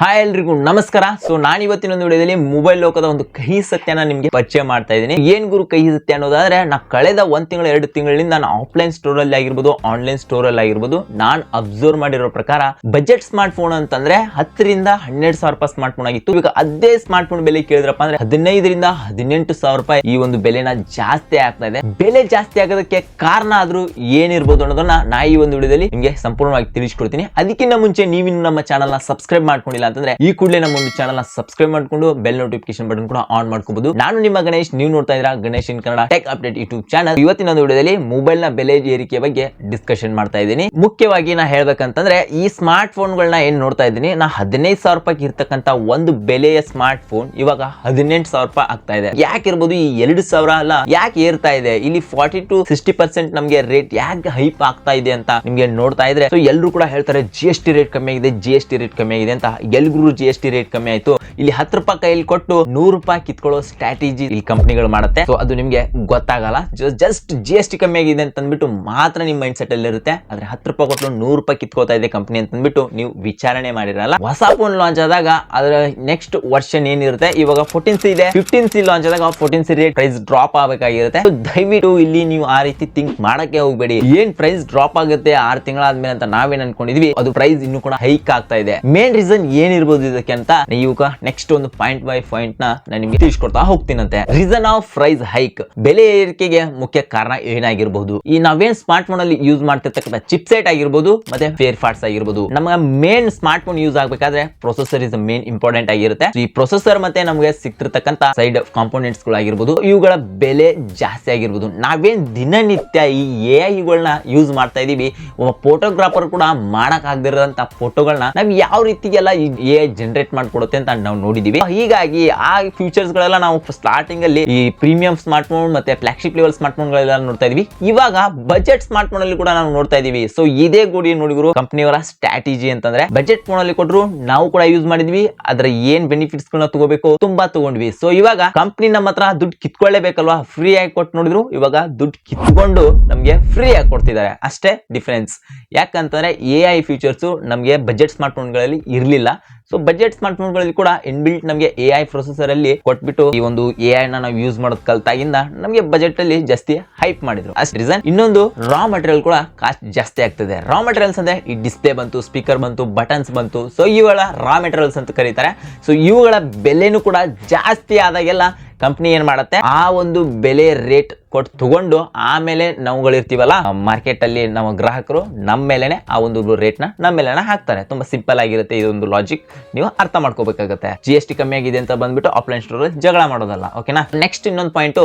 Hi ಎಲ್ರಿಗೂ ನಮಸ್ಕಾರ. So ನಾನು ಇವತ್ತಿನ ಒಂದು ವಿಡಿಯೋದಲ್ಲಿ ಮೊಬೈಲ್ ಲೋಕದ ಒಂದು ಕಹಿ ಸತ್ಯನ ನಿಮಗೆ ಪರಿಚಯ ಮಾಡ್ತಾ ಇದ್ದೀನಿ. ಏನ್ ಗುರು ಕಹಿ ಸತ್ಯ ಅನ್ನೋದಾದ್ರೆ, ನಾ ಕಳೆದ ಒಂದ್ ತಿಂಗಳು, ಎರಡು ತಿಂಗಳಿಂದ ನಾನು ಆಫ್ಲೈನ್ ಸ್ಟೋರ್ ಅಲ್ಲಿ ಆಗಿರ್ಬೋದು ಆನ್ಲೈನ್ ಸ್ಟೋರ್ ಅಲ್ಲಿ ಆಗಿರ್ಬೋದು, ನಾನು ಅಬ್ಸರ್ವ್ ಮಾಡಿರೋ ಪ್ರಕಾರ ಬಜೆಟ್ ಸ್ಮಾರ್ಟ್ ಫೋನ್ ಅಂತಂದ್ರೆ ಹತ್ತರಿಂದ ಹನ್ನೆರಡು ಸಾವಿರ ರೂಪಾಯಿ ಸ್ಮಾರ್ಟ್ ಫೋನ್ ಆಗಿತ್ತು. ಈಗ ಅದೇ ಸ್ಮಾರ್ಟ್ ಫೋನ್ ಬೆಲೆ ಕೇಳಿದ್ರಪ್ಪ ಅಂದ್ರೆ ಹದಿನೈದರಿಂದ ಹದಿನೆಂಟು ಸಾವಿರ ರೂಪಾಯಿ ಈ ಒಂದು ಬೆಲೆನ ಜಾಸ್ತಿ ಆಗ್ತಾ ಇದೆ. ಬೆಲೆ ಜಾಸ್ತಿ ಆಗೋದಕ್ಕೆ ಕಾರಣ ಆದ್ರೂ ಏನಿರ್ಬೋದು ಅನ್ನೋದನ್ನ ನಾ ಈ ಒಂದು ವಿಡಿಯೋದಲ್ಲಿ ನಿಮಗೆ ಸಂಪೂರ್ಣವಾಗಿ ತಿಳಿಸ್ಕೊಡ್ತೀನಿ. ಅದಕ್ಕಿಂತ ಮುಂಚೆ ನೀವಿನ್ನು ನಮ್ಮ ಚಾನಲ್ನ ಸಬ್ಸ್ಕ್ರೈಬ್ ಮಾಡ್ಕೊಂಡಿಲ್ಲ ಅಂತಂದ್ರೆ ಈ ಕೂಡಲೇ ನಮ್ಮ ಒಂದು ಚಾನಲ್ ಸಬ್ಸ್ಕ್ರೈಬ್ ಮಾಡ್ಕೊಂಡು ಬೆಲ್ ನೋಟಿಫಿಕೇಶನ್ ಬಟನ್ ಕೂಡ ಆನ್ ಮಾಡ್ಕೋಬಹುದು ನಾನು ನಿಮ್ಮ ಗಣೇಶ್, ನೀವು ನೋಡ್ತಾ ಇದ್ದೀರಾ Ganesh in Kannada tech update YouTube channel ಇವತ್ತಿನ ಒಂದು ವಿಡಿಯೋದಲ್ಲಿ ಮೊಬೈಲ್ನ ಬೆಲೆ ಏರಿಕೆ ಬಗ್ಗೆ ಡಿಸ್ಕಷನ್ ಮಾಡ್ತಾ ಇದ್ದೀನಿ. ಮುಖ್ಯವಾಗಿ ನಾ ಹೇಳ್ಬೇಕಂತಂದ್ರೆ ಈ ಸ್ಮಾರ್ಟ್ ಫೋನ್ ಗಳನ್ನ ಏನ್ ನೋಡ್ತಾ ಇದ್ದೀನಿ, ನಾ ಹದಿನೈದು ಸಾವಿರ ರೂಪಾಯಿ ಇರ್ತಕ್ಕಂತ ಒಂದು ಬೆಲೆಯ ಸ್ಮಾರ್ಟ್ ಫೋನ್ ಇವಾಗ ಹದಿನೆಂಟು ಸಾವಿರ ರೂಪಾಯಿ ಆಗ್ತಾ ಇದೆ. ಯಾಕಿರ್ಬೋದು ಈ ಎರಡು ಸಾವಿರ ಅಲ್ಲ, ಯಾಕೆ ಏರ್ತಾ ಇದೆ? ಇಲ್ಲಿ ಫಾರ್ಟಿ ಟು ಸಿಕ್ಸ್ಟಿ ಪರ್ಸೆಂಟ್ ನಮಗೆ ರೇಟ್ ಯಾಕೆ ಹೈಪ್ ಆಗ್ತಾ ಇದೆ ಅಂತ ನಿಮ್ಗೆ ನೋಡ್ತಾ ಇದ್ರೆ. ಸೊ ಎಲ್ಲರೂ ಕೂಡ ಹೇಳ್ತಾರೆ ಜಿ ಎಸ್ ಟಿ ರೇಟ್ ಕಮ್ಮಿ ಆಗಿದೆ ಜಿ ಎಸ್ ಟಿ ರೇಟ್ ಕಮ್ಮಿ ಆಗಿದೆ ಅಂತ ಎಲ್ರಿಗೂ ಜಿ ಎಸ್ ಟಿ ರೇಟ್ ಕಮ್ಮಿ ಆಯ್ತು. ಇಲ್ಲಿ ಹತ್ತು ರೂಪಾಯಿ ಕೈಯಲ್ಲಿ ಕೊಟ್ಟು ನೂರು ರೂಪಾಯಿ ಕಿತ್ಕೊಳ್ಳೋ ಸ್ಟ್ರಾಟಜಿ ಇಲ್ಲಿ ಕಂಪ್ನಿಗಳು ಮಾಡುತ್ತೆ. ಸೊ ಅದು ನಿಮ್ಗೆ ಗೊತ್ತಾಗಲ್ಲ. ಜಸ್ಟ್ ಜಿ ಎಸ್ ಟಿ ಕಮ್ಮಿ ಆಗಿದೆ ಅಂತ ಅಂದ್ಬಿಟ್ಟು ಮಾತ್ರ ನಿಮ್ಮ ಮೈಂಡ್ ಸೆಟ್ ಅಲ್ಲಿ ಇರುತ್ತೆ. ಆದ್ರೆ ಹತ್ತು ರೂಪಾಯಿ ಕೊಟ್ಟು ನೂರು ರೂಪಾಯಿ ಕಿತ್ಕೋತಾ ಇದೆ ಕಂಪ್ನಿ ಅಂತ ಅಂದ್ಬಿಟ್ಟು ನೀವು ವಿಚಾರಣೆ ಮಾಡಿರಲ್ಲ. ಹೊಸ ಫೋನ್ ಲಾಂಚ್ ಆದಾಗ ಅದರ ನೆಕ್ಸ್ಟ್ ವರ್ಷನ್ ಏನಿರುತ್ತೆ? ಇವಾಗ ಫೋರ್ಟೀನ್ ಸಿ ಇದೆ. ಫಿಫ್ಟೀನ್ ಸಿ ಲಾಂಚ್ ಆದಾಗ fourteen C rate price drop ಆಗಬೇಕಾಗಿರುತ್ತೆ. ದಯವಿಟ್ಟು ಇಲ್ಲಿ ನೀವು ಆ ರೀತಿ ಥಿಂಕ್ ಮಾಡಕ್ಕೆ ಹೋಗ್ಬೇಡಿ. ಏನ್ ಪ್ರೈಸ್ ಡ್ರಾಪ್ ಆಗುತ್ತೆ ಆರು ತಿಂಗಳಾದ್ಮೇಲೆ ಅಂತ ನಾವೇನ್ ಅನ್ಕೊಂಡಿದ್ವಿ? ಅದು ಪ್ರೈಸ್ ಇನ್ನು ಕೂಡ ಹೈಕ್ ಆಗ್ತಾ ಇದೆ. ಮೇನ್ ರೀಸನ್ ಏನಿರ್ಬೋದು ಇದಕ್ಕೆ ಅಂತ ಇವಾಗ ನೆಕ್ಸ್ಟ್ ಒಂದು ಪಾಯಿಂಟ್ ಬೈ ಪಾಯಿಂಟ್ನ ನಾನು ನಿಮಗೆ ತಿಳಿಸ್ಕೊಡ್ತಾ ಹೋಗ್ತೀನಂತೆ. ರೀಸನ್ ಆಫ್ ಪ್ರೈಸ್ ಹೈಕ್ ಬೆಲೆ ಏರಿಕೆಗೆ ಮುಖ್ಯ ಕಾರಣ ಏನಾಗಿರ್ಬಹುದು ಈ ನಾವೇನ್ ಸ್ಮಾರ್ಟ್ ಫೋನ್ ಅಲ್ಲಿ ಯೂಸ್ ಮಾಡ್ತಿರ್ತಕ್ಕಂಥ ಚಿಪ್ಸೆಟ್ ಆಗಿರ್ಬೋದು, ಮತ್ತೆ ಫೇರ್ ಪಾರ್ಟ್ಸ್ ಆಗಿರ್ಬೋದು. ನಮಗೆ ಮೇನ್ ಸ್ಮಾರ್ಟ್ ಫೋನ್ ಯೂಸ್ ಆಗಬೇಕಾದ್ರೆ ಪ್ರೊಸೆಸರ್ ಇಸ್ ಮೇನ್ ಇಂಪಾರ್ಟೆಂಟ್ ಆಗಿರುತ್ತೆ. ಈ ಪ್ರೊಸೆಸರ್ ಮತ್ತೆ ನಮಗೆ ಸಿಕ್ತಿರ್ತಕ್ಕಂಥ ಸೈಡ್ ಕಾಂಪೋನೆಂಟ್ಸ್ಗಳು ಆಗಿರ್ಬೋದು ಇವುಗಳ ಬೆಲೆ ಜಾಸ್ತಿ ಆಗಿರ್ಬೋದು. ನಾವೇನ್ ದಿನನಿತ್ಯ ಈ ಎ ಐಗಳನ್ನ ಯೂಸ್ ಮಾಡ್ತಾ ಇದೀವಿ, ಒಬ್ಬ ಫೋಟೋಗ್ರಾಫರ್ ಕೂಡ ಮಾಡಕ್ ಆಗದಿರೋ ಫೋಟೋಗಳನ್ನ ನಾವು ಯಾವ ರೀತಿಗೆಲ್ಲ ಈ ಎ ಐ ಜನರೇಟ್ ಮಾಡ್ಕೊಡುತ್ತೆ ಅಂತ ನಾವು ನೋಡಿದೀವಿ. ಹೀಗಾಗಿ ಆ ಫ್ಯೂಚರ್ಸ್ ಗಳೆಲ್ಲ ನಾವು ಸ್ಟಾರ್ಟಿಂಗ್ ಅಲ್ಲಿ ಈ ಪ್ರೀಮಿಯಂ ಸ್ಮಾರ್ಟ್ ಫೋನ್ ಮತ್ತೆ ಫ್ಲಾಗ್ಶಿಪ್ ಲೆವೆಲ್ ಸ್ಮಾರ್ಟ್ ಫೋನ್ ಗಳೆಲ್ಲ ನೋಡ್ತಾ ಇದೀವಿ. ಇವಾಗ ಬಜೆಟ್ ಸ್ಮಾರ್ಟ್ ಫೋನ್ ಅಲ್ಲಿ ಕೂಡ ನಾವು ನೋಡ್ತಾ ಇದೀವಿ. ಸೊ ಇದೇ ಗುಡಿ ನೋಡಿದ್ರು ಕಂಪ್ನಿಯವರ ಸ್ಟ್ರಾಟಜಿ ಅಂತಂದ್ರೆ ಬಜೆಟ್ ಫೋನ್ ಅಲ್ಲಿ ಕೊಟ್ಟರು ನಾವು ಕೂಡ ಯೂಸ್ ಮಾಡಿದ್ವಿ. ಅದ್ರ ಏನ್ ಬೆನಿಫಿಟ್ಸ್ ಗಳನ್ನ ತಗೋಬೇಕು ತುಂಬಾ ತಗೊಂಡ್ವಿ. ಸೊ ಇವಾಗ ಕಂಪ್ನಿ ನಮ್ಮ ಹತ್ರ ದುಡ್ಡು ಕಿತ್ಕೊಳ್ಳೇಬೇಕಲ್ವಾ? ಫ್ರೀ ಆಗಿ ಕೊಟ್ಟು ನೋಡಿದ್ರು. ಇವಾಗ ದುಡ್ಡು ಕಿತ್ಕೊಂಡು ನಮ್ಗೆ ಫ್ರೀ ಆಗಿ ಕೊಡ್ತಿದ್ದಾರೆ. ಅಷ್ಟೇ ಡಿಫರೆನ್ಸ್ ಯಾಕಂತಂದ್ರೆ ಎ ಐ ಫೀಚರ್ಸ್ ನಮಗೆ ಬಜೆಟ್ ಸ್ಮಾರ್ಟ್ ಫೋನ್ಗಳಲ್ಲಿ ಇರಲಿಲ್ಲ. ಸೊ ಬಜೆಟ್ ಸ್ಮಾರ್ಟ್ ಫೋನ್ಗಳಲ್ಲಿ ಕೂಡ ಇನ್ಬಿಲ್ಟ್ ನಮಗೆ ಎ ಐ ಪ್ರೊಸೆಸರ್ ಅಲ್ಲಿ ಕೊಟ್ಬಿಟ್ಟು ಈ ಒಂದು ಎ ಐ ನಾವು ಯೂಸ್ ಮಾಡೋದ್ ಕಲ್ತಾಗಿಂದ ನಮಗೆ ಬಜೆಟ್ ಅಲ್ಲಿ ಜಾಸ್ತಿ ಹೈಪ್ ಮಾಡಿದ್ರು. ಅಷ್ಟು ರೀಸನ್ ಇನ್ನೊಂದು ರಾ ಮಟೀರಿಯಲ್ ಕೂಡ ಕಾಸ್ಟ್ ಜಾಸ್ತಿ ಆಗ್ತದೆ. ರಾ ಮಟೀರಿಯಲ್ಸ್ ಅಂದ್ರೆ ಈ ಡಿಸ್ಪ್ಲೇ ಬಂತು ಸ್ಪೀಕರ್ ಬಂತು ಬಟನ್ಸ್ ಬಂತು. ಸೊ ಇವುಗಳ ರಾ ಮೆಟೀರಿಯಲ್ಸ್ ಅಂತ ಕರೀತಾರೆ. ಸೊ ಇವುಗಳ ಬೆಲೆನೂ ಕೂಡ ಜಾಸ್ತಿ ಆದಾಗೆಲ್ಲ ಕಂಪ್ನಿ ಏನ್ ಮಾಡುತ್ತೆ? ಆ ಒಂದು ಬೆಲೆ ರೇಟ್ ಕೊಟ್ಟು ತಗೊಂಡು ಆಮೇಲೆ ನಾವುಗಳಿರ್ತೀವಲ್ಲ ಮಾರ್ಕೆಟ್ ಅಲ್ಲಿ ನಮ್ಮ ಗ್ರಾಹಕರು ನಮ್ಮ ಮೇಲೆನೆ ಆ ಒಂದು ರೇಟ್ನ ನಮ್ಮ ಮೇಲೆನೆ ಹಾಕ್ತಾರೆ. ತುಂಬಾ ಸಿಂಪಲ್ ಆಗಿರುತ್ತೆ ಇದೊಂದು ಲಾಜಿಕ್ ನೀವು ಅರ್ಥ ಮಾಡ್ಕೋಬೇಕಾಗುತ್ತೆ. ಜಿ ಎಸ್ ಟಿ ಕಮ್ಮಿ ಆಗಿದೆ ಅಂತ ಬಂದ್ಬಿಟ್ಟು ಆಫ್ಲೈನ್ ಸ್ಟೋರ್ ಜಗಳ ಮಾಡೋದಲ್ಲ ಓಕೆನಾ ನೆಕ್ಸ್ಟ್ ಇನ್ನೊಂದು ಪಾಯಿಂಟು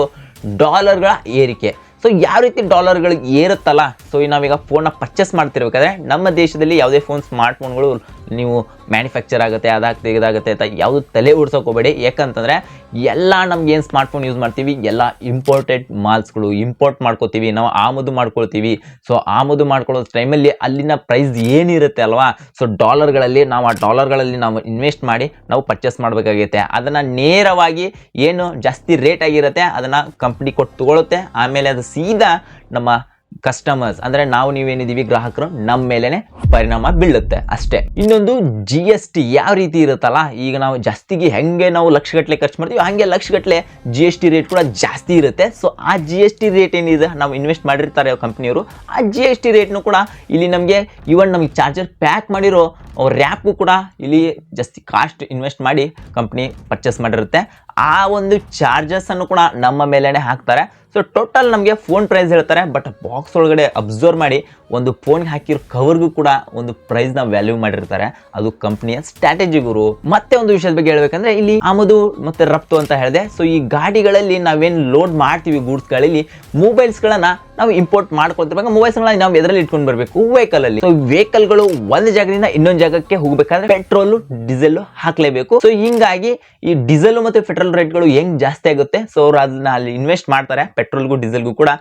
ಡಾಲರ್ಗಳ ಏರಿಕೆ. ಸೊ ಯಾವ ರೀತಿ ಡಾಲರ್ಗಳಿಗೆ ಏರುತ್ತಲ್ಲ? ಸೊ ನಾವೀಗ ಫೋನ್ನ ಪರ್ಚೇಸ್ ಮಾಡ್ತಿರ್ಬೇಕಾದ್ರೆ, ನಮ್ಮ ದೇಶದಲ್ಲಿ ಯಾವುದೇ ಫೋನ್ ಸ್ಮಾರ್ಟ್ ಫೋನ್ಗಳು ನೀವು ಮ್ಯಾನುಫ್ಯಾಕ್ಚರ್ ಆಗುತ್ತೆ ಅದಾಗುತ್ತೆ ಇದಾಗುತ್ತೆ ಅಂತ ಯಾವುದು ತಲೆ ಉಡ್ಸೋಕೋಬೇಡಿ. ಯಾಕಂತಂದರೆ ಎಲ್ಲ ನಮ್ಗೇನು ಏನು ಸ್ಮಾರ್ಟ್ ಫೋನ್ ಯೂಸ್ ಮಾಡ್ತೀವಿ, ಎಲ್ಲ ಇಂಪೋರ್ಟೆಡ್ ಮಾಲ್ಸ್ಗಳು ಇಂಪೋರ್ಟ್ ಮಾಡ್ಕೋತೀವಿ, ನಾವು ಆಮದು ಮಾಡ್ಕೊಳ್ತೀವಿ. ಸೊ ಆಮದು ಮಾಡ್ಕೊಳ್ಳೋ ಟೈಮಲ್ಲಿ ಅಲ್ಲಿನ ಪ್ರೈಸ್ ಏನಿರುತ್ತೆ ಅಲ್ವಾ? ಸೊ ಡಾಲರ್ಗಳಲ್ಲಿ ನಾವು ಆ ಡಾಲರ್ಗಳಲ್ಲಿ ನಾವು ಇನ್ವೆಸ್ಟ್ ಮಾಡಿ ನಾವು ಪರ್ಚೇಸ್ ಮಾಡಬೇಕಾಗುತ್ತೆ ಅದನ್ನು ನೇರವಾಗಿ ಏನು ಜಾಸ್ತಿ ರೇಟ್ ಆಗಿರುತ್ತೆ, ಅದನ್ನು ಕಂಪ್ನಿ ಕೊಟ್ಟು ತಗೊಳುತ್ತೆ. ಆಮೇಲೆ ಅದು ಸೀದಾ ನಮ್ಮ ಕಸ್ಟಮರ್ಸ್ ಅಂದ್ರೆ ನಾವು ನೀವೇನಿದ್ದೀವಿ ಗ್ರಾಹಕರು ನಮ್ಮ ಮೇಲೆನೆ ಪರಿಣಾಮ ಬೀಳುತ್ತೆ ಅಷ್ಟೇ. ಇನ್ನೊಂದು ಜಿ ಎಸ್ ಟಿ ಯಾವ ರೀತಿ ಇರುತ್ತಲ್ಲ, ಈಗ ನಾವು ಜಾಸ್ತಿಗೆ ಹೆಂಗೆ ನಾವು ಲಕ್ಷಗಟ್ಟಲೆ ಖರ್ಚು ಮಾಡ್ತೀವಿ ಹಂಗೆ ಲಕ್ಷಗಟ್ಟಲೆ ಜಿ ಎಸ್ ಟಿ ರೇಟ್ ಕೂಡ ಜಾಸ್ತಿ ಇರುತ್ತೆ. ಸೊ ಆ ಜಿ ಎಸ್ ಟಿ ರೇಟ್ ಏನಿದೆ, ನಾವು ಇನ್ವೆಸ್ಟ್ ಮಾಡಿರ್ತಾರೆ ಕಂಪ್ನಿಯವರು ಆ ಜಿ ಎಸ್ ಟಿ ರೇಟ್ನು ಕೂಡ ಇಲ್ಲಿ ನಮಗೆ ಇವನ್ ನಮಗೆ ಚಾರ್ಜರ್ ಪ್ಯಾಕ್ ಮಾಡಿರೋ ರ್ಯಾಪ್ಗೂ ಕೂಡ ಇಲ್ಲಿ ಜಾಸ್ತಿ ಕಾಸ್ಟ್ ಇನ್ವೆಸ್ಟ್ ಮಾಡಿ ಕಂಪ್ನಿ ಪರ್ಚೇಸ್ ಮಾಡಿರುತ್ತೆ. ಆ ಒಂದು ಚಾರ್ಜಸ್ ಅನ್ನು ಕೂಡ ನಮ್ಮ ಮೇಲೆನೆ ಹಾಕ್ತಾರೆ. ಸೊ ಟೋಟಲ್ ನಮಗೆ ಫೋನ್ ಪ್ರೈಸ್ ಹೇಳ್ತಾರೆ ಬಟ್ ಬಾಕ್ಸ್ ಒಳಗಡೆ ಅಬ್ಸರ್ವ್ ಮಾಡಿ, ಒಂದು ಫೋನ್ಗೆ ಹಾಕಿರೋ ಕವರ್ಗೂ ಕೂಡ ಒಂದು ಪ್ರೈಸ್ನ ವ್ಯಾಲ್ಯೂ ಮಾಡಿರ್ತಾರೆ. ಅದು ಕಂಪ್ನಿಯ ಸ್ಟ್ರಾಟಜಿ ಗುರು. ಮತ್ತೆ ಒಂದು ವಿಷಯದ ಬಗ್ಗೆ ಹೇಳ್ಬೇಕಂದ್ರೆ, ಇಲ್ಲಿ ಆಮದು ಮತ್ತೆ ರಫ್ತು ಅಂತ ಹೇಳಿದೆ. ಸೊ ಈ ಗಾಡಿಗಳಲ್ಲಿ ನಾವೇನು ಲೋಡ್ ಮಾಡ್ತೀವಿ ಗೂಡ್ಸ್ಗಳಲ್ಲಿ ಮೊಬೈಲ್ಸ್ಗಳನ್ನ ನಾವು ಇಂಪೋರ್ಟ್ ಮಾಡ್ಕೊಳ್ತಿರ್ಬೇಕು. ಮೊಬೈಲ್ಸ್ಗಳನ್ನ ನಾವು ಎದರಲ್ಲಿ ಇಟ್ಕೊಂಡು ಬರಬೇಕು? ವೆಹಿಕಲ್ ಅಲ್ಲಿ. ವೆಹಿಕಲ್ಗಳು ಒಂದು ಜಾಗದಿಂದ ಇನ್ನೊಂದು ಜಾಗಕ್ಕೆ ಹೋಗ್ಬೇಕಾದ್ರೆ ಪೆಟ್ರೋಲ್ ಡೀಸೆಲ್ ಹಾಕ್ಲೇಬೇಕು. ಸೊ ಹಿಂಗಾಗಿ ಈ ಡೀಸೆಲ್ ಮತ್ತೆ ಪೆಟ್ರೋಲ್ ರೇಟ್ಗಳು ಹೆಂಗ್ ಜಾಸ್ತಿ ಆಗುತ್ತೆ? ಸೊ ಅವ್ರು ಅದನ್ನ ಅಲ್ಲಿ ಇನ್ವೆಸ್ಟ್ ಮಾಡ್ತಾರೆ. ಪೆಟ್ರೋಲ್ಗೂ ಡೀಸೆಲ್ಗೂ ಕೂಡ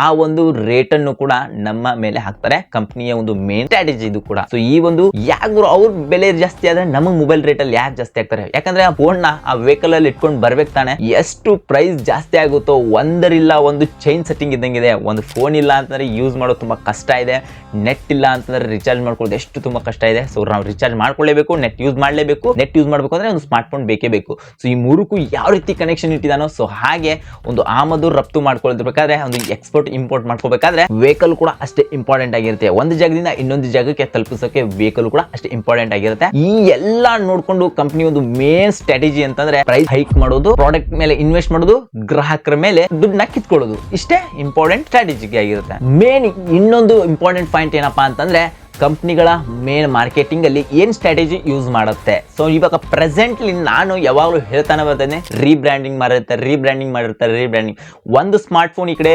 ಆ ಒಂದು ರೇಟ್ ಅನ್ನು ಕೂಡ ನಮ್ಮ ಮೇಲೆ ಹಾಕ್ತಾರೆ. ಕಂಪ್ನಿಯ ಒಂದು ಮೇನ್ ಸ್ಟ್ರಾಟಜಿ ಇದು ಕೂಡ. ಸೊ ಈ ಒಂದು ಯಾಕೆ ಅವ್ರ ಬೆಲೆ ಜಾಸ್ತಿ ಆದ್ರೆ ನಮ್ಮ ಮೊಬೈಲ್ ರೇಟ್ ಅಲ್ಲಿ ಯಾಕೆ ಜಾಸ್ತಿ ಆಗ್ತಾರೆ ಯಾಕಂದ್ರೆ ಆ ಫೋನ್ನ ಆ ವೆಹಿಕಲ್ ಅಲ್ಲಿ ಇಟ್ಕೊಂಡು ಬರ್ಬೇಕು ತಾನೆ. ಎಷ್ಟು ಪ್ರೈಸ್ ಜಾಸ್ತಿ ಆಗುತ್ತೋ ಒಂದರಿಲ್ಲ ಒಂದು ಚೈನ್ ಸೆಟ್ಟಿಂಗ್ ಇದ್ದಂಗಿದೆ. ಒಂದು ಫೋನ್ ಇಲ್ಲ ಅಂತಂದ್ರೆ ಯೂಸ್ ಮಾಡೋದು ತುಂಬ ಕಷ್ಟ ಇದೆ. ನೆಟ್ ಇಲ್ಲ ಅಂತಂದ್ರೆ ರಿಚಾರ್ಜ್ ಮಾಡ್ಕೊಳ್ಳೋದು ಎಷ್ಟು ತುಂಬ ಕಷ್ಟ ಇದೆ. ಸೊ ನಾವು ರಿಚಾರ್ಜ್ ಮಾಡ್ಕೊಳ್ಳೇಬೇಕು ನೆಟ್ ಯೂಸ್ ಮಾಡಲೇಬೇಕು. ನೆಟ್ ಯೂಸ್ ಮಾಡಬೇಕು ಅಂದ್ರೆ ಒಂದು ಸ್ಮಾರ್ಟ್ ಫೋನ್ ಬೇಕೇ ಬೇಕು. ಸೊ ಈ ಮೂರಕ್ಕೂ ಯಾವ ರೀತಿ ಕನೆಕ್ಷನ್ ಇಟ್ಟಿದಾನೋ ಸೊ ಹಾಗೆ ಒಂದು ಆಮದು ರಫ್ತು ಮಾಡ್ಕೊಳ್ಬೇಕಾದ್ರೆ ಒಂದು ಎಕ್ಸ್ಪೋರ್ಟ್ ಇಂಪೋರ್ಟ್ ಮಾಡ್ಕೋಬೇಕಾದ್ರೆ ವೆಹಿಕಲ್ ಕೂಡ ಅಷ್ಟೇ ಇಂಪಾರ್ಟೆಂಟ್ ಆಗಿರುತ್ತೆ. ಒಂದು ಜಾಗದಿಂದ ಇನ್ನೊಂದು ಜಾಗಕ್ಕೆ ತಲುಪಿಸೋಕೆ ವೆಹಿಕಲ್ ಕೂಡ ಅಷ್ಟೇ ಇಂಪಾರ್ಟೆಂಟ್ ಆಗಿರುತ್ತೆ. ಈ ಎಲ್ಲ ನೋಡ್ಕೊಂಡು ಕಂಪನಿ ಒಂದು ಮೇನ್ ಸ್ಟ್ರಾಟಜಿ ಅಂತಂದ್ರೆ ಪ್ರೈಸ್ ಹೈಕ್ ಮಾಡೋದು ಪ್ರಾಡಕ್ಟ್ ಮೇಲೆ ಇನ್ವೆಸ್ಟ್ ಮಾಡೋದು, ಗ್ರಾಹಕರ ಮೇಲೆ ದುಡ್ಡನ್ನ ಕಿತ್ಕೊಳ್ಳೋದು. ಇಷ್ಟೇ ಇಂಪಾರ್ಟೆಂಟ್ ಸ್ಟ್ರಾಟಜಿಗೆ ಆಗಿರುತ್ತೆ. ಮೇನ್ ಇನ್ನೊಂದು ಇಂಪಾರ್ಟೆಂಟ್ ಪಾಯಿಂಟ್ ಏನಪ್ಪಾ ಅಂತಂದ್ರೆ ಕಂಪ್ನಿಗಳ ಮೇನ್ ಮಾರ್ಕೆಟಿಂಗ್ ಅಲ್ಲಿ ಏನ್ ಸ್ಟ್ರಾಟಜಿ ಯೂಸ್ ಮಾಡುತ್ತೆ. ಸೊ ಇವಾಗ ಪ್ರೆಸೆಂಟ್ಲಿ ನಾನು ಯಾವಾಗಲೂ ಹೇಳ್ತಾನೆ ಬರ್ತೇನೆ ರೀಬ್ರ್ಯಾಂಡಿಂಗ್ ಮಾಡಿರ್ತಾರೆ ರೀಬ್ರ್ಯಾಂಡಿಂಗ್ ಮಾಡಿರ್ತಾರೆ ರೀಬ್ರ್ಯಾಂಡಿಂಗ್ ಒಂದು ಸ್ಮಾರ್ಟ್ ಫೋನ್ ಈ ಕಡೆ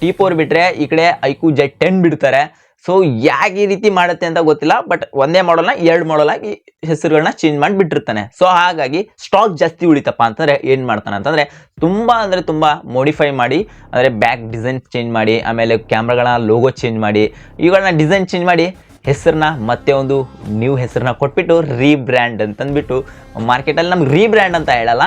ಟಿ ಫೋರ್ ಬಿಟ್ರೆ, ಈ ಕಡೆ ಐಕು ಜೆಟ್ ಟೆನ್ ಬಿಡ್ತಾರೆ. ಸೊ ಯಾಕೆ ಈ ರೀತಿ ಮಾಡುತ್ತೆ ಅಂತ ಗೊತ್ತಿಲ್ಲ ಬಟ್ ಒಂದೇ ಮಾಡಲ್ನ ಎರಡು ಮಾಡಲ್ ಆಗಿ ಹೆಸರುಗಳನ್ನ ಚೇಂಜ್ ಮಾಡಿ ಬಿಟ್ಟಿರ್ತಾನೆ. ಸೊ ಹಾಗಾಗಿ ಸ್ಟಾಕ್ ಜಾಸ್ತಿ ಉಳಿತಪ್ಪ ಅಂತಂದ್ರೆ ಏನ್ ಮಾಡ್ತಾನೆ ಅಂತಂದ್ರೆ ತುಂಬಾ ಅಂದ್ರೆ ತುಂಬಾ ಮೋಡಿಫೈ ಮಾಡಿ, ಅಂದ್ರೆ ಬ್ಯಾಕ್ ಡಿಸೈನ್ ಚೇಂಜ್ ಮಾಡಿ, ಆಮೇಲೆ ಕ್ಯಾಮ್ರಾಗಳ ಲೋಗೋ ಚೇಂಜ್ ಮಾಡಿ ಇವುಗಳನ್ನ ಡಿಸೈನ್ ಚೇಂಜ್ ಮಾಡಿ ಹೆಸರನ್ನ ಮತ್ತೆ ಒಂದು ನ್ಯೂ ಹೆಸರನ್ನ ಕೊಟ್ಬಿಟ್ಟು ರೀಬ್ರ್ಯಾಂಡ್ ಅಂತಂದ್ಬಿಟ್ಟು ಮಾರ್ಕೆಟಲ್ಲಿ ನಮ್ಗೆ ರೀಬ್ರ್ಯಾಂಡ್ ಅಂತ ಹೇಳಲ್ಲ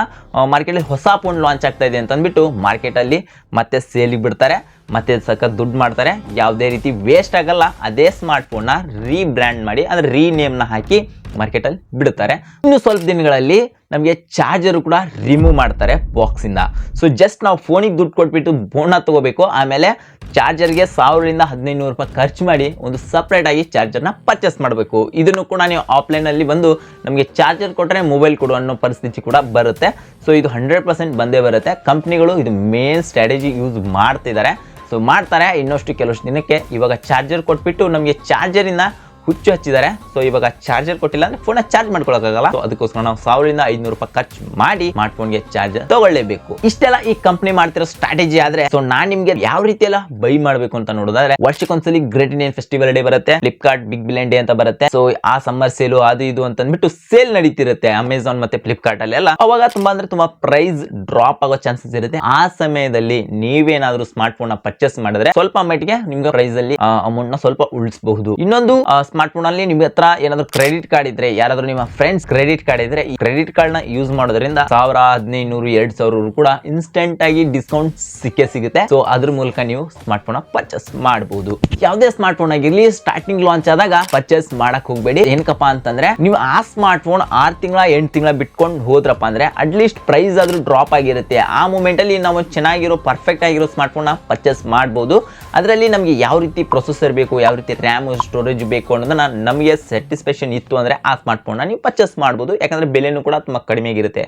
ಮಾರ್ಕೆಟಲ್ಲಿ ಹೊಸ ಫೋನ್ ಲಾಂಚ್ ಆಗ್ತಾ ಇದೆ ಅಂತಂದ್ಬಿಟ್ಟು ಮಾರ್ಕೆಟಲ್ಲಿ ಮತ್ತೆ ಸೇಲಿಗೆ ಬಿಡ್ತಾರೆ. ಮತ್ತೆ ಸಖತ್ ದುಡ್ಡು ಮಾಡ್ತಾರೆ. ಯಾವುದೇ ರೀತಿ ವೇಸ್ಟ್ ಆಗಲ್ಲ. ಅದೇ ಸ್ಮಾರ್ಟ್ ಫೋನ್ನ ರೀಬ್ರ್ಯಾಂಡ್ ಮಾಡಿ ಅಂದರೆ ರೀನೇಮ್ನ ಹಾಕಿ ಮಾರ್ಕೆಟಲ್ಲಿ ಬಿಡುತ್ತಾರೆ. ಇನ್ನು ಸ್ವಲ್ಪ ದಿನಗಳಲ್ಲಿ ನಮಗೆ ಚಾರ್ಜರು ಕೂಡ ರಿಮೂವ್ ಮಾಡ್ತಾರೆ ಬಾಕ್ಸಿಂದ ಸೊ ಜಸ್ಟ್ ನಾವು ಫೋನಿಗೆ ದುಡ್ಡು ಕೊಟ್ಬಿಟ್ಟು ಬೋನ ತಗೋಬೇಕು. ಆಮೇಲೆ ಚಾರ್ಜರ್ಗೆ ಸಾವಿರದಿಂದ ಹದಿನೈದು ನೂರು ರೂಪಾಯಿ ಖರ್ಚು ಮಾಡಿ ಒಂದು ಸಪ್ರೇಟಾಗಿ ಚಾರ್ಜರ್ನ ಪರ್ಚೇಸ್ ಮಾಡಬೇಕು. ಇದನ್ನು ಕೂಡ ನೀವು ಆಫ್ಲೈನಲ್ಲಿ ಬಂದು ನಮಗೆ ಚಾರ್ಜರ್ ಕೊಟ್ಟರೆ ಮೊಬೈಲ್ ಕೊಡು ಅನ್ನೋ ಪರಿಸ್ಥಿತಿ ಕೂಡ ಬರುತ್ತೆ. ಸೊ ಇದು ಹಂಡ್ರೆಡ್ ಪರ್ಸೆಂಟ್ ಬಂದೇ ಬರುತ್ತೆ. ಕಂಪ್ನಿಗಳು ಇದು ಮೇನ್ ಸ್ಟ್ರಾಟಜಿ ಯೂಸ್ ಮಾಡ್ತಿದ್ದಾರೆ. ಸೊ ಮಾಡ್ತಾರೆ. ಇನ್ನಷ್ಟು ಕೆಲವಷ್ಟು ದಿನಕ್ಕೆ ಇವಾಗ ಚಾರ್ಜರ್ ಕೊಟ್ಬಿಟ್ಟು ನಮಗೆ ಚಾರ್ಜರಿಂದ ಹುಚ್ಚು ಹಚ್ಚಿದ್ದಾರೆ. ಸೊ ಇವಾಗ ಚಾರ್ಜರ್ ಕೊಟ್ಟಿಲ್ಲ ಅಂದ್ರೆ ಫೋನ್ ಚಾರ್ಜ್ ಮಾಡ್ಕೊಳಕ್ಕಾಗಲ್ಲ. ಸೊ ಅದಕ್ಕೋಸ್ಕರ ನಾವು ಸಾವಿರದಿಂದ ಐದ್ನೂರು ರೂಪಾಯಿ ಖರ್ಚು ಮಾಡಿ ಸ್ಮಾರ್ಟ್ ಫೋನ್ಗೆ ಚಾರ್ಜರ್ ತಗೊಳ್ಳೇಬೇಕು. ಇಷ್ಟೆಲ್ಲ ಈ ಕಂಪನಿ ಮಾಡ್ತಿರೋ ಸ್ಟ್ರಾಟಜಿ ಆದ್ರೆ ಸೊ ನಾನ್ ನಿಮ್ಗೆ ಯಾವ ರೀತಿ ಎಲ್ಲ ಬೈ ಮಾಡಬೇಕು ಅಂತ ನೋಡೋದಾದ್ರೆ, ವರ್ಷಕ್ಕೊಂದ್ಸಲಿ ಗ್ರೇಟ್ ಇಂಡಿಯನ್ ಫೆಸ್ಟಿವಲ್ ಡೇ ಬರುತ್ತೆ ಫ್ಲಿಪ್ಕಾರ್ಟ್ ಬಿಗ್ ಬಿಲಿಯನ್ ಡೇ ಅಂತ ಬರುತ್ತೆ. ಸೊ ಆ ಸಮ್ಮರ್ ಸೇಲು ಅದು ಇದು ಅಂತ ಅಂದ್ಬಿಟ್ಟು ಸೇಲ್ ನಡೀತಿರುತ್ತೆ ಅಮೆಝಾನ್ ಮತ್ತೆ ಫ್ಲಿಪ್ಕಾರ್ಟ್ ಅಲ್ಲಿ ಎಲ್ಲ. ಅವಾಗ ತುಂಬಾ ಅಂದ್ರೆ ತುಂಬಾ ಪ್ರೈಸ್ ಡ್ರಾಪ್ ಆಗೋ ಚಾನ್ಸಸ್ ಇರುತ್ತೆ. ಆ ಸಮಯದಲ್ಲಿ ನೀವೇನಾದ್ರೂ ಸ್ಮಾರ್ಟ್ ಫೋನ್ ಪರ್ಚೇಸ್ ಮಾಡಿದ್ರೆ ಸ್ವಲ್ಪ ಮಟ್ಟಿಗೆ ನಿಮ್ಗೆ ಪ್ರೈಸ್ ಅಲ್ಲಿ ಅಮೌಂಟ್ನ ಸ್ವಲ್ಪ ಉಳಿಸಬಹುದು. ಇನ್ನೊಂದು ಸ್ಮಾರ್ಟ್ ಅಲ್ಲಿ ನಿಮ್ಗೆ ಹತ್ರ ಏನಾದ್ರು ಕ್ರೆಡಿಟ್ ಕಾರ್ಡ್ ಇದ್ರೆ, ಯಾರಾದರೂ ನಿಮ್ಮ ಫ್ರೆಂಡ್ಸ್ ಕ್ರೆಡಿಟ್ ಕಾರ್ಡ್ ಇದ್ರೆ, ಈ ಕ್ರೆಡಿಟ್ ಕಾರ್ಡ್ನ ಯೂಸ್ ಮಾಡೋದ್ರಿಂದ ಸಾವಿರ ಹದಿನೈದು ಎರಡ್ ಸಾವಿರ ಕೂಡ ಇನ್ಸ್ಟೆಂಟ್ ಆಗಿ ಡಿಸ್ಕೌಂಟ್ ಸಿಕ್ಕೇ ಸಿಗುತ್ತೆ. ಸೊ ಅದ್ರ ಮೂಲಕ ನೀವು ಸ್ಮಾರ್ಟ್ ಫೋನ್ ಪರ್ಚೇಸ್ ಮಾಡಬಹುದು ಯಾವುದೇ ಸ್ಮಾರ್ಟ್ ಫೋನ್ ಆಗಿರ್ಲಿ ಸ್ಟಾರ್ಟಿಂಗ್ ಲಾಂಚ್ ಆದಾಗ ಪರ್ಚೇಸ್ ಮಾಡಕ್ ಹೋಗ್ಬೇಡಿ. ಏನಕಪ್ಪ ಅಂತಂದ್ರೆ, ನೀವು ಆ ಸ್ಮಾರ್ಟ್ ಫೋನ್ ಆರ್ ತಿಂಗಳ, ಎಂಟು ತಿಂಗಳ ಬಿಟ್ಕೊಂಡು ಹೋದ್ರಪ್ಪ ಅಂದ್ರೆ ಅಟ್ಲೀಸ್ಟ್ ಪ್ರೈಸ್ ಆದ್ರೂ ಡ್ರಾಪ್ ಆಗಿರುತ್ತೆ. ಆ ಮೂಮೆಂಟ್ ಅಲ್ಲಿ ನಾವು ಚೆನ್ನಾಗಿರೋ ಪರ್ಫೆಕ್ಟ್ ಆಗಿರೋ ಸ್ಮಾರ್ಟ್ ಫೋನ್ ಪರ್ಚೇಸ್ ಮಾಡಬಹುದು ಅದರಲ್ಲಿ ನಮಗೆ ಯಾವ ರೀತಿ ಪ್ರೊಸೆಸರ್ ಬೇಕು, ಯಾವ ರೀತಿ ರ್ಯಾಮ್ ಸ್ಟೋರೇಜ್ ಬೇಕು ಅನ್ನೋದನ್ನ ನಮಗೆ ಸ್ಯಾಟಿಸ್ಫ್ಯಾಕ್ಷನ್ ಇತ್ತು ಅಂದ್ರೆ ಆ ಸ್ಮಾರ್ಟ್ ಫೋನ್ ನೀವು ಪರ್ಚೇಸ್ ಮಾಡಬಹುದು ಯಾಕಂದ್ರೆ ಬೆಲೆನೂ ಕೂಡ ತುಂಬಾ ಕಡಿಮೆ ಆಗಿರುತ್ತೆ.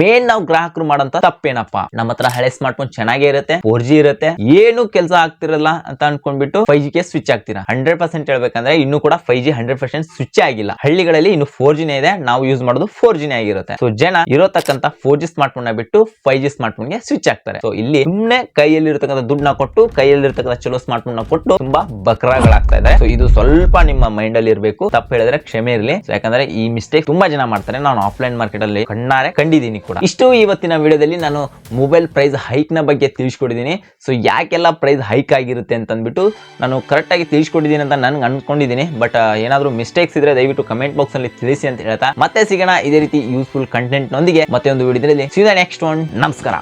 ಮೇನ್ ನಾವು ಗ್ರಾಹಕರು ಮಾಡೋಂಥ ತಪ್ಪೇನಪ್ಪ? ನಮ್ಮ ಹತ್ರ ಹಳೆ ಸ್ಮಾರ್ಟ್ ಫೋನ್ ಚೆನ್ನಾಗೇ ಇರುತ್ತೆ ಫೋರ್ ಜಿ ಇರುತ್ತೆ. ಏನು ಕೆಲಸ ಆಗ್ತಿರಲ್ಲ ಅಂತ ಅನ್ಕೊಂಡ್ಬಿಟ್ಟು ಫೈವ್ ಜಿಗೆ ಸ್ವಿಚ್ ಆಗ್ತೀರಾ ಹಂಡ್ರೆಡ್ ಪರ್ಸೆಂಟ್ ಹೇಳ್ಬೇಕಂದ್ರೆ ಇನ್ನು ಕೂಡ five G hundred percent switch ಆಗಿಲ್ಲ. ಹಳ್ಳಿಗಳಲ್ಲಿ ಇನ್ನು ಫೋರ್ ಜಿನೇ ಇದೆ, ನಾವು ಯೂಸ್ ಮಾಡೋದು ಫೋರ್ ಜಿನೇ ಆಗಿರುತ್ತೆ. ಸೊ ಜನ ಇರೋತಕ್ಕಂತ ಫೋರ್ ಜಿ ಸ್ಮಾರ್ಟ್ ಫೋನ್ ಬಿಟ್ಟು ಫೈವ್ ಜಿ ಸ್ಮಾರ್ಟ್ ಫೋನ್ಗೆ ಸ್ವಿಚ್ ಆಗ್ತಾರೆ ಸೊ ಇಲ್ಲಿ ಸುಮ್ಮನೆ ಕೈಯಲ್ಲಿ ಇರತಕ್ಕಂಥ ದುಡ್ಡನ್ನ ಕೊಟ್ಟು ಕೈಯಲ್ಲಿ ಇರತಕ್ಕಂಥ ಚಲೋ ಸ್ಮಾರ್ಟ್ ಫೋನ್ ಕೊಟ್ಟು ತುಂಬಾ ಬಕ್ರಾಗಳಾಗ್ತಾ ಇದೆ ಸೊ ಇದು ಸ್ವಲ್ಪ ನಿಮ್ಮ ಮೈಂಡ್ ಅಲ್ಲಿ ಇರಬೇಕು. ತಪ್ಪು ಹೇಳಿದ್ರೆ ಕ್ಷಮೆ ಇರಲಿ. ಯಾಕಂದ್ರೆ ಈ ಮಿಸ್ಟೇಕ್ ತುಂಬಾ ಜನ ಮಾಡ್ತಾರೆ. ನಾನು ಆಫ್ಲೈನ್ ಮಾರ್ಕೆಟ್ ಅಲ್ಲಿ ಕಣ್ಣಾರೆ ಕಂಡಿದ್ದೀನಿ ಕೂಡ. ಇಷ್ಟು ಇವತ್ತಿನ ವಿಡಿಯೋದಲ್ಲಿ ನಾನು ಮೊಬೈಲ್ ಪ್ರೈಸ್ ಹೈಕ್ನ ಬಗ್ಗೆ ತಿಳಿಸ್ಕೊಡಿದ್ದೀನಿ. ಸೊ ಯಾಕೆಲ್ಲ ಪ್ರೈಸ್ ಹೈಕ್ ಆಗಿರುತ್ತೆ ಅಂತ ಅಂದ್ಬಿಟ್ಟು ನಾನು ಕರೆಕ್ಟ್ ಆಗಿ ತಿಳಿಸ್ಕೊಂಡಿದ್ದೀನಿ ಅಂತ ನನ್ಗೆ ಅನ್ಕೊಂಡಿದ್ದೀನಿ. ಬಟ್ ಏನಾದರೂ ಮಿಸ್ಟೇಕ್ಸ್ ಇದ್ರೆ ದಯವಿಟ್ಟು ಕಮೆಂಟ್ ಬಾಕ್ಸ್ ಅಲ್ಲಿ ತಿಳಿಸಿ ಅಂತ ಹೇಳ್ತಾ. ಮತ್ತೆ ಸಿಗೋಣ ಇದೇ ರೀತಿ ಯೂಸ್ಫುಲ್ ಕಂಟೆಂಟ್ ನೊಂದಿಗೆ. ಮತ್ತೆ ಒಂದು ವಿಡಿಯೋದಲ್ಲಿ ಸೀದಾ ನೆಕ್ಸ್ಟ್ ಒನ್ ನಮಸ್ಕಾರ.